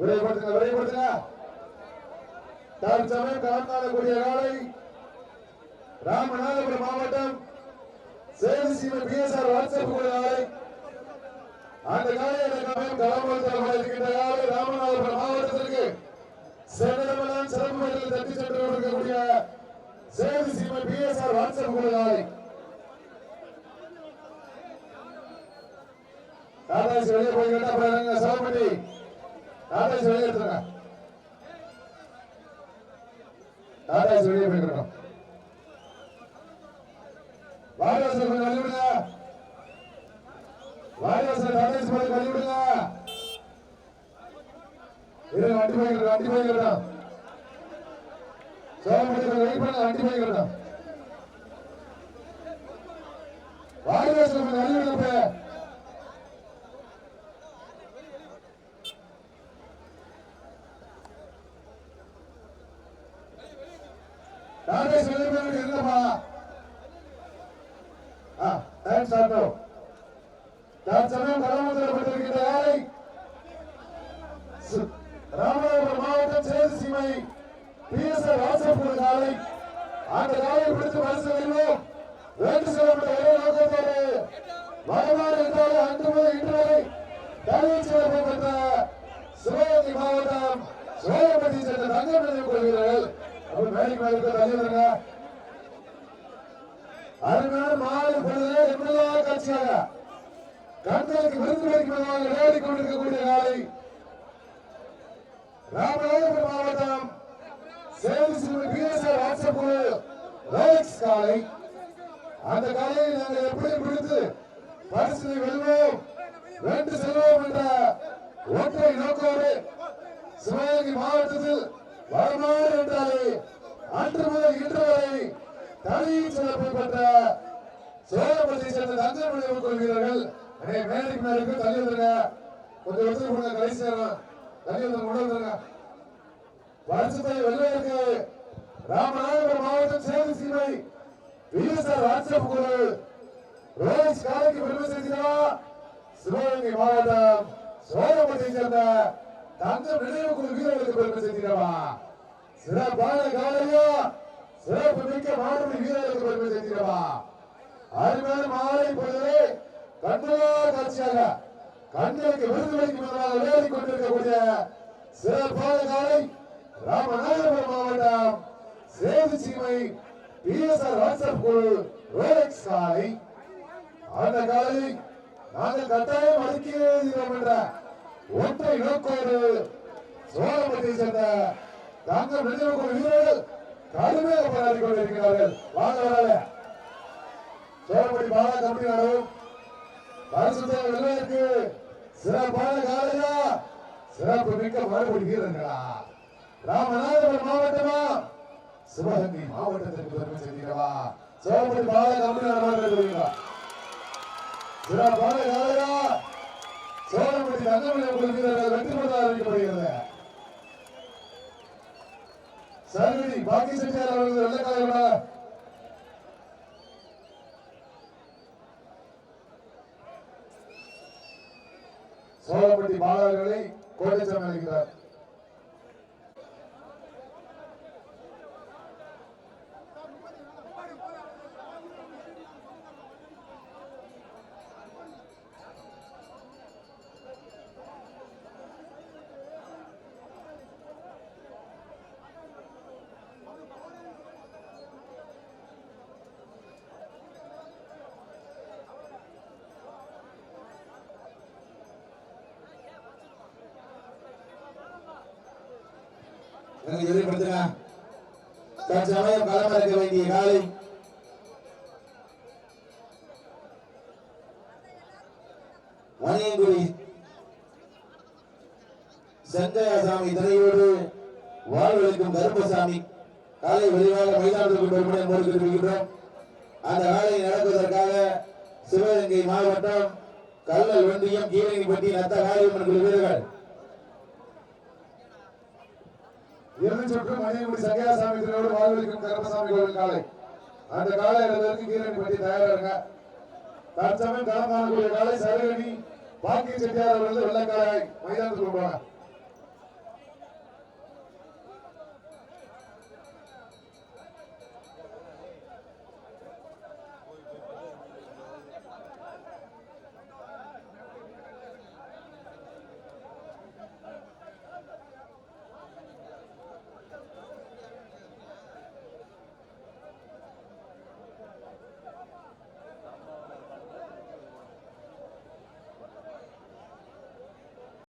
விரைவுபடுத்துங்க விரைவுபடுத்துங்க. தற்சமயம் காணக்கூடிய காலை ராமநாதபுரம் மாவட்டம் சேது சீமை பிஎஸ்ஆர் வாட்ஸ்அப் கூட அந்த காலை எனக்கு இருக்கின்ற காலை ராமநாதபுரம் மாவட்டத்திற்கு சென்றமெல்லாம் சிறப்பு முறையில் தட்டி சென்று கொண்டிருக்கக்கூடிய சேது சீமை பிஎஸ்ஆர் வாட்ஸ்அப் காலை வெளியே போய் கேட்டா அப்புறம் சிவப்பட்டி வெளியே எடுத்துருங்க டாடாசி வெளியே போயிருக்கோம் வாரியாசர் கொஞ்சம் வழி விடுங்க வாரியாசர் டாடாசி போய் வழி விடுங்க இருங்க வண்டி போயிருக்கோம் வண்டி போயிருக்கோம் சிவப்பட்டி கொஞ்சம் வெயிட் பண்ணுங்க வண்டி போயிருக்கோம் வாரியாசர் கொஞ்சம் வழி விடுங்க நானே நாகேஷ் வெளியே இருந்தப்பா ஆ தற்சமயம் கடவுள் சு- ராமநாதபுரம் மாவட்டம் சேது சீமை பிஎஸ்ஆர் வாசப்பூர் காலை அந்த காலை பிடித்து பரிசு வெல்வோம் வேண்டு செல்லப்பட்ட ஒரே நோக்கத்தோடு வரலாறு என்றாலே அன்று முதல் இன்று வரை தலைமை சிறப்பு பெற்ற சிவகங்கை மாவட்டம் சோழப்பட்டி சென்ற தங்கம் நினைவு கொள்கிறார்கள் அப்படி மேலைக்கு மேலுக்கு தள்ளி வருங்க அருமையான மாலை பொழுது என்பதாக காட்சியாக கண்களுக்கு விருது வைக்கும் விளையாடி கொண்டிருக்கக்கூடிய காலை ராமநாதபுரம் மாவட்டம் சேது சிறுமி பிஎஸ்ஆர் வாட்ஸ்அப் குழு காலை. அந்த காலையை நாங்கள் எப்படி பிடித்து பரிசினை வெல்வோம் வென்று செல்வோம் என்ற ஒற்றை நோக்கோடு சிவகங்கை மாவட்டத்தில் வருமாறு என்றாலே அன்று முதல் இன்று வரை தனியின் சிறப்பு பெற்ற சோழபதி சேர்ந்த தங்க நினைவு கொள்கிறார்கள் அடே மேலுக்கு தள்ளி வந்துருங்க கொஞ்சம் வருஷத்துக்கு கொடுங்க கடைசி நேரம். தள்ளி வந்து கொண்டு வந்துருங்க. வருஷத்தை வெள்ளையருக்கு ராமநாதபுரம் மாவட்டம் சேது சீமை பிஎஸ்ஆர் வாட்ஸ்அப் குழு ரோஹித் காலைக்கு பெருமை சேர்க்கிறா சிவகங்கை மாவட்டம் சோழபதியை சேர்ந்த தங்கம் நினைவு குழு வீரர்களுக்கு பெருமை சேர்க்கிறவா சிறப்பான காலையா சிறப்பு மிக்க மாணவர் வீரர்களுக்கு பெருமை சேர்க்கிறவா? அருமையான மாலை பொழுது கண்களா காட்சியாக கண்களுக்கு விருது வைக்கும் விதமாக விளையாடி கொண்டிருக்கக்கூடிய சிறப்பான காலை ராமநாதபுரம் மாவட்டம் சேது சீமை பிஎஸ்ஆர் வாட்ஸ்அப் குழு ரோலெக்ஸ் காலை அந்த காலை நாங்கள் கட்டாயம் அடுக்கி தீரோம் என்ற ஒற்றை நோக்கோடு சோழபதியை சேர்ந்த தங்கள் விடுதலை வீரர்கள் கடுமையாக போராடி கொண்டிருக்கிறார்கள். வாங்க வராத சோழபடி பாலா கம்பி ஆடும் பரிசுத்த வெள்ளையருக்கு சிறப்பான காலையா? சிறப்பு மிக்க மறுபடி வீரர்களா? ராமநாதபுரம் மாவட்டமா? சிவகங்கை மாவட்டத்திற்கு பெருமை சேர்க்கிறவா? சோழபடி பாலா கம்பி ஆடுவாங்க சிறப்பான காலையா? சோழபடி தங்கமணி வீரர்கள் வெற்றி பெற்ற அறிவிக்கப்படுகிறது சரி பாக்கி செட்டியார் அவர்கள் வெள்ளக்காலையோட சோழப்பட்டி மாணவர்களை கோடைச்சம் அளிக்கிறார் எனக்கு தெரியப்படுத்துங்க. தற்சமயம் களமிறக்க வேண்டிய காலை. மணியங்குடி சங்கயாசாமி துணையோடு வாழ்வெடுக்கும் கருப்பசாமி காலை விரைவாக மைதானத்திற்கு பெருமுடன் போட்டு அந்த காலை நடப்பதற்காக சிவகங்கை மாவட்டம் கல்லல் ஒன்றியம் கீழங்கிப்பட்டி நத்த காளியம்மன் குழு வீரர்கள். இறுதி சுற்று மணியங்குடி சங்கராசாமி திருவோடு வாழ்வழிக்கும் கருப்பசாமி கோவில் காலை. அந்த காலை எழுதுவதற்கு கீரணி பற்றி தயாராக. தற்சமயம் களம் காணக்கூடிய காலை சரவணி பாக்கிய செட்டியார் அவர்கள் வெள்ளக்காலை மைதானத்துக்கு போவாங்க